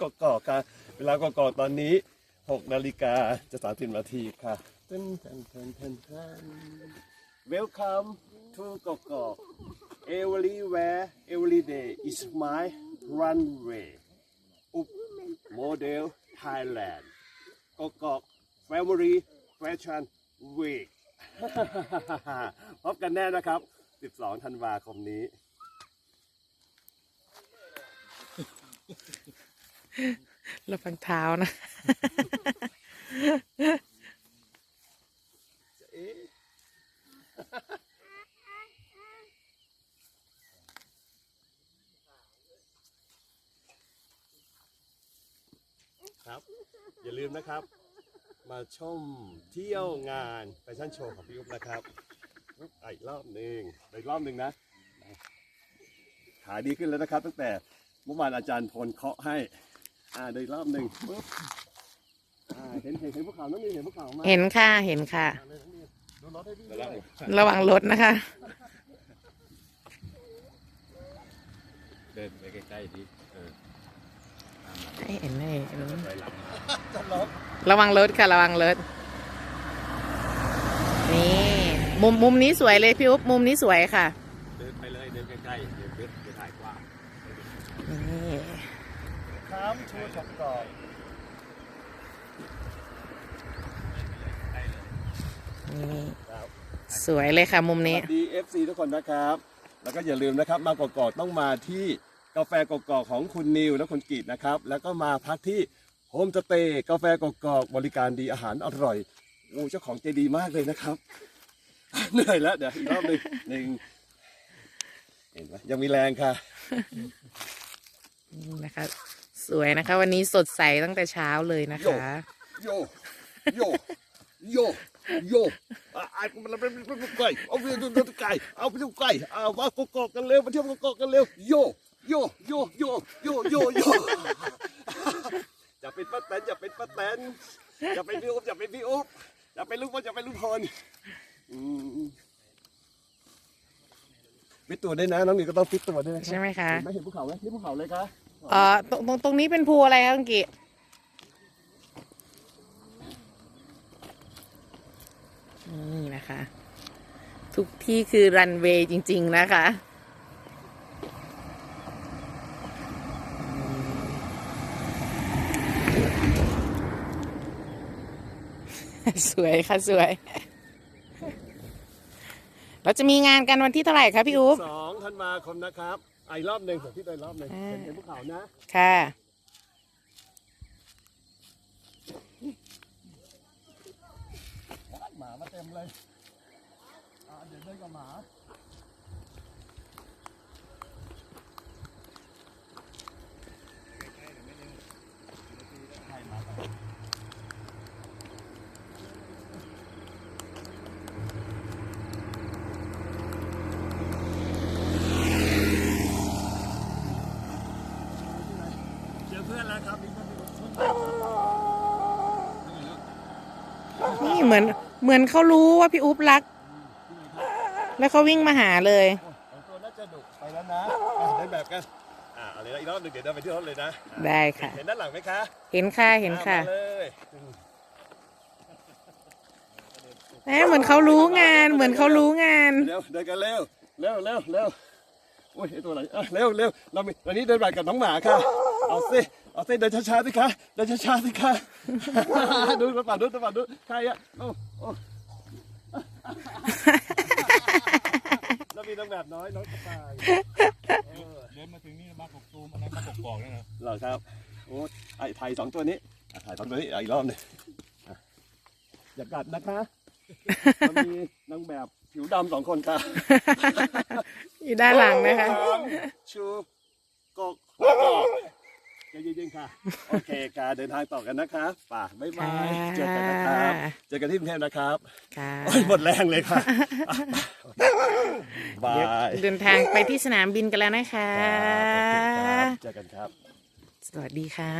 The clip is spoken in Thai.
กกอกค่ะ เวลากกอกตอนนี้6นาฬิกาจะ30นาทีค่ะเต้นเต้นเต้นเต้นเต้น Welcome to กกอก Everywhere every day is my runway อุบโมเดล Thailand กกอก Family Fashion Week พบกันแน่นะครับ 12 ธันวาคมนี้ ระวังเท้านะครับ อย่าลืมนะครับ มาชมเที่ยวงานแฟชั่นโชว์ของพี่อุ๊บนะครับอุบอะอีกรอบหนึ่งอีกรอบหนึ่งนะ ขาดีขึ้นแล้วนะครับ ตั้งแต่เมื่อวานอาจารย์พลเคาะให้ อ่าเดี๋ยวอีกรอบหนึ่งปุ๊บอ่าเห็นเห็นเห็นภูเขาน้องนี่เห็นภูเขาไหมเห็นค่ะเห็นค่ะ อ่าเลยน้องนี่ดูรถให้พี่ด้วยระวังรถนะคะ เดินไปใกล้ๆดิเออให้เห็นให้เห็นถอยหลังจะลบระวังรถค่ะ ระวังรถนี่มุมมุมนี้สวยเลยพี่อุ๊บมุมนี้สวยค่ะเดินไปเลยเดินใกล้ๆเดี๋ยวเดี๋ยวเดี๋ยวถ่ายกว้าง นี่ ค้ามชูช็อปกรอบนี่ครับสวยเลยค่ะมุมสนี้วัสดี FC ทุกคนนะครับ แล้วก็อย่าลืมนะครับ มากกอกๆต้องมาที่กาแฟกอกๆของคุณนิวและคุณกีดนะครับ แล้วก็มาพักที่โฮมสเตย์กาแฟกอกๆบริการดีอาหารอร่อยโอ้เจ้าของใจดีมากเลยนะครับ เหนื่อยแล้วเดี๋ยวอีกรอบหนึ่งหนึ่งเห็นไหมยังมีแรงค่ะนี่นะคะ สวยนะคะ วันนี้สดใสตั้งแต่เช้าเลยนะคะ โย โย โย โยอะไอ้มันเป็นไก่เอาไปดูดูไก่เอาไปดูไก่เอามากกอกกันเร็วมาเที่ยวกอกกันเร็ว โย โย โย โย โย โย โย อย่าเป็นป้าแตนอย่าเป็นป้าแตนอย่าเป็นพี่อุ๊บอย่าเป็นพี่อุ๊บอย่าเป็นลูกพ่ออย่าเป็นลูกพรอืมฟิตตัวด้วยนะน้องหนึ่ก็ต้องฟิตตัวด้วยใช่ไหมคะไม่เห็นภูเขาไหมนี่ภูเขาเลยคะเอ่อตรงตรงตรงนี้เป็นภูอะไรคะคุณกินี่นะคะ ทุกที่คือรันเวย์จริง ๆ นะคะสวยค่ะสวย เราจะมีงานกันวันที่เท่าไหร่คะพี่อุ๊บ สองธันวาคมนะครับ อะอีกรอบหนึ่งผมพี่ตัวอีกรอบหนึ่งอ่าเห็นเห็นภูเขานะค่ะ หมามาเต็มเลยอะเดี๋ยวเดินกับหมา เจอเพื่อนแล้วครับนี่ก็มีรถชน นี่เหมือนเหมือนเขารู้ว่าพี่อุ๊บรัก แล้วเขาวิ่งมาหาเลยของตัวน่าจะดุไปแล้วนะอะเดินแบบกันอ่าเอาเลยนะอีกรอบหนึ่งเดี๋ยวเดินไปที่รถเลยนะได้ค่ะ เห็นด้านหลังไหมคะเห็นค่ะเห็นค่ะอ่มาเลยแหมเหมือนเขารู้งาน เหมือนเขารู้งาน เร็วเดินกันเร็วเร็วเร็วเร็วโอ้ยไอตัวไหนอะเร็วเร็วเรามีวันนี้เดินแบบกับน้องหมาค่ะเอาสิ เอาสิเดินช้าๆสิคะเดินช้าๆสิคะดูมาป่าดูมาป่าดูใครอะโอ้โอ้แล้วมีนางแบบน้อยน้องกระต่ายเดินมาถึงนี่มากกตูมอันนั้นมากกอกนี่นะเหรอครับโอ้ไอถ่ายสองตัวนี้อะถ่ายสองตัวนี้อะอีกรอบหนึงอะอย่ากัดนะคะมันมีนางแบบผิวดำสองคนค่ะ อยู่ด้านหลังนะคะสามชูกกกอกใจเย็นๆ ค่ะ โอเคค่ะเดินทางต่อกันนะคะป่าบ๊ายบายเจอกันนะครับ เจอกันที่กรุงเทพนะครับค่ะโอ้ยหมดแรงเลยค่ะอะบาเดี๋ยวยเดินทางไปที่สนามบินกันแล้วนะคะ ครับโอเคครับเจอกันครับ สวัสดีค่ะ